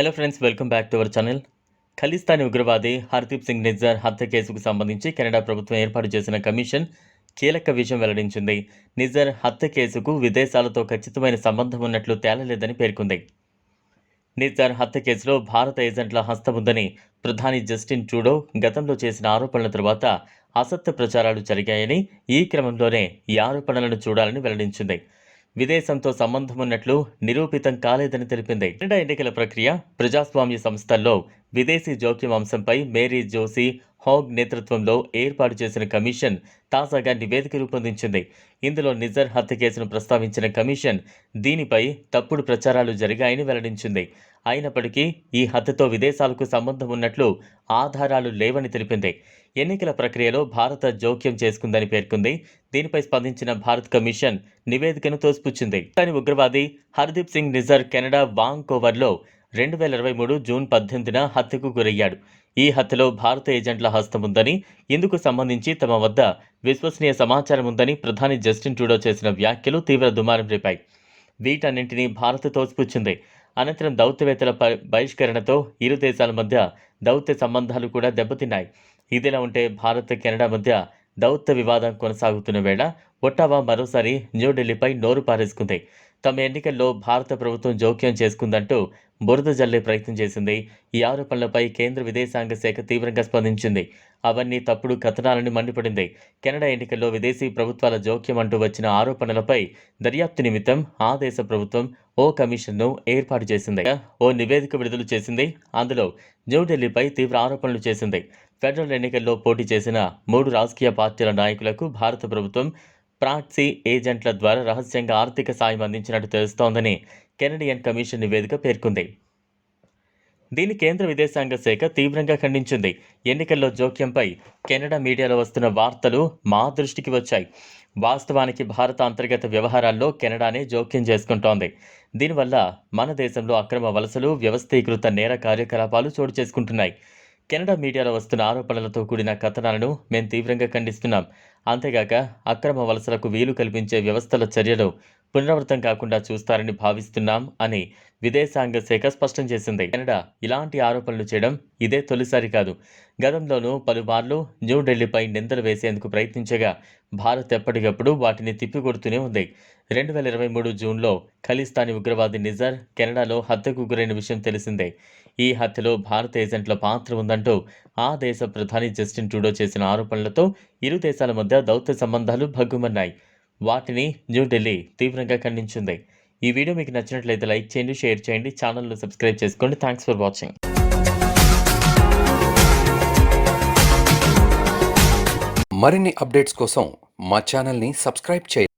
Hello friends welcome back to our channel Khalistani ఉగ్రవాది హర్దీప్ సింగ్ నిజ్జర్ హత్య కేసుకు సంబంధించి కెనడా ప్రభుత్వం ఏర్పాటు చేసిన కమిషన్ కీలక విషయం వెల్లడించింది. నిజ్జర్ హత్య కేసుకు విదేశాలతో ఖచ్చితమైన సంబంధం ఉన్నట్లు తేలలేదని పేర్కొంది. నిజ్జర్ హత్య కేసులో భారత ఏజెంట్ల హస్తం ఉందని ప్రధాని జస్టిన్ ట్రూడో గతంలో చేసిన ఆరోపణల తర్వాత అసత్య ప్రచారాలు జరిగాయని ఈ క్రమంలోనే ఈ ఆరోపణలను చూడాలని వెల్లడించింది. విదేశంతో సంబంధం ఉన్నట్లు నిరూపితం కాలేదని తెలిపింది. కెనడా ఎన్నికల ప్రక్రియ ప్రజాస్వామ్య సంస్థల్లో విదేశీ జోక్యం అంశంపై మేరీ జోసి హోగ్ నేతృత్వంలో ఏర్పాటు చేసిన కమిషన్ తాజాగా నివేదిక రూపొందించింది. ఇందులో నిజర్ హత్య కేసును ప్రస్తావించిన కమిషన్ దీనిపై తప్పుడు ప్రచారాలు జరిగాయని వెల్లడించింది. అయినప్పటికీ ఈ హత్యతో విదేశాలకు సంబంధం ఉన్నట్లు ఆధారాలు లేవని తెలిపింది. ఎన్నికల ప్రక్రియలో భారత జోక్యం చేసుకుందని పేర్కొంది. దీనిపై స్పందించిన భారత్ కమిషన్ నివేదికను తోసిపుచ్చింది. కానీ ఉగ్రవాది హర్దీప్ సింగ్ నిజర్ కెనడా వాంకోవర్లో రెండు వేల ఇరవై మూడు జూన్ పద్దెనిమిదిన హత్యకు గురయ్యాడు. ఈ హత్యలో భారత ఏజెంట్ల హస్తం ఉందని ఇందుకు సంబంధించి తమ వద్ద విశ్వసనీయ సమాచారం ఉందని ప్రధాని జస్టిన్ ట్రూడో చేసిన వ్యాఖ్యలు తీవ్ర దుమారం రేపాయి. వీటన్నింటినీ భారత్ తోసిపుచ్చింది అనంతరం దౌత్యవేత్తల బహిష్కరణతో ఇరు దేశాల మధ్య దౌత్య సంబంధాలు కూడా దెబ్బతిన్నాయి. ఇదిలా ఉంటే భారత్ కెనడా మధ్య దౌత్య వివాదం కొనసాగుతున్న వేళ ఒట్టావా మరోసారి న్యూఢిల్లీపై నోరు పారేసుకుంది. తమ ఎన్నికల్లో భారత ప్రభుత్వం జోక్యం చేసుకుందంటూ బురద జల్లే ప్రయత్నం చేసింది. ఈ ఆరోపణలపై కేంద్ర విదేశాంగ శాఖ తీవ్రంగా స్పందించింది. అవన్నీ తప్పుడు కథనాలని మండిపడింది. కెనడా ఎన్నికల్లో విదేశీ ప్రభుత్వాల జోక్యం అంటూ వచ్చిన ఆరోపణలపై దర్యాప్తు నిమిత్తం ఆ దేశ ప్రభుత్వం ఓ కమిషన్ను ఏర్పాటు చేసింది. ఓ నివేదిక విడుదల చేసింది. అందులో న్యూఢిల్లీపై తీవ్ర ఆరోపణలు చేసింది. ఫెడరల్ ఎన్నికల్లో పోటీ చేసిన మూడు రాజకీయ పార్టీల నాయకులకు భారత ప్రభుత్వం ప్రాక్సీ ఏజెంట్ల ద్వారా రహస్యంగా ఆర్థిక సాయం అందించినట్టు తెలుస్తోందని కెనడియన్ కమిషన్ నివేదిక పేర్కొంది. దీని కేంద్ర విదేశాంగ శాఖ తీవ్రంగా ఖండించింది. ఎన్నికల్లో జోక్యంపై కెనడా మీడియాలో వస్తున్న వార్తలు మా దృష్టికి వచ్చాయి. వాస్తవానికి భారత అంతర్గత వ్యవహారాల్లో కెనడానే జోక్యం చేసుకుంటోంది. దీనివల్ల మన దేశంలో అక్రమ వలసలు వ్యవస్థీకృత నేర కార్యకలాపాలు చోటు చేసుకుంటున్నాయి. కెనడా మీడియాలో వస్తున్న ఆరోపణలతో కూడిన కథనాలను మేము తీవ్రంగా ఖండిస్తున్నాం. అంతేగాక అక్రమ వలసలకు వీలు కల్పించే వ్యవస్థల చర్యలు పునరావృతం కాకుండా చూస్తారని భావిస్తున్నాం అని విదేశాంగ శాఖ స్పష్టం చేసింది. కెనడా ఇలాంటి ఆరోపణలు చేయడం ఇదే తొలిసారి కాదు. గతంలోనూ పలుమార్లు న్యూఢిల్లీపై నిందలు వేసేందుకు ప్రయత్నించగా భారత్ ఎప్పటికప్పుడు వాటిని తిప్పికొడుతూనే ఉంది. రెండు వేల ఇరవై మూడు జూన్లో ఖలిస్తానీ ఉగ్రవాది నిజర్ కెనడాలో హత్యకు గురైన విషయం తెలిసిందే. ఈ హత్యలో భారత ఏజెంట్ల పాత్ర ఉందంటూ ఆ దేశ ప్రధాని జస్టిన్ ట్రూడో చేసిన ఆరోపణలతో ఇరు దేశాల మధ్య దౌత్య సంబంధాలు భగ్గుమన్నాయి. వాటిని న్యూఢిల్లీ తీవ్రంగా ఖండించింది. ఈ వీడియో మీకు నచ్చినట్లయితే లైక్ చేయండి షేర్ చేయండి ఛానల్ను సబ్స్క్రైబ్ చేసుకోండి. థ్యాంక్స్ ఫర్ వాచింగ్ మరిన్ని అప్డేట్స్ కోసం మా ఛానల్ని సబ్స్క్రైబ్ చేయండి.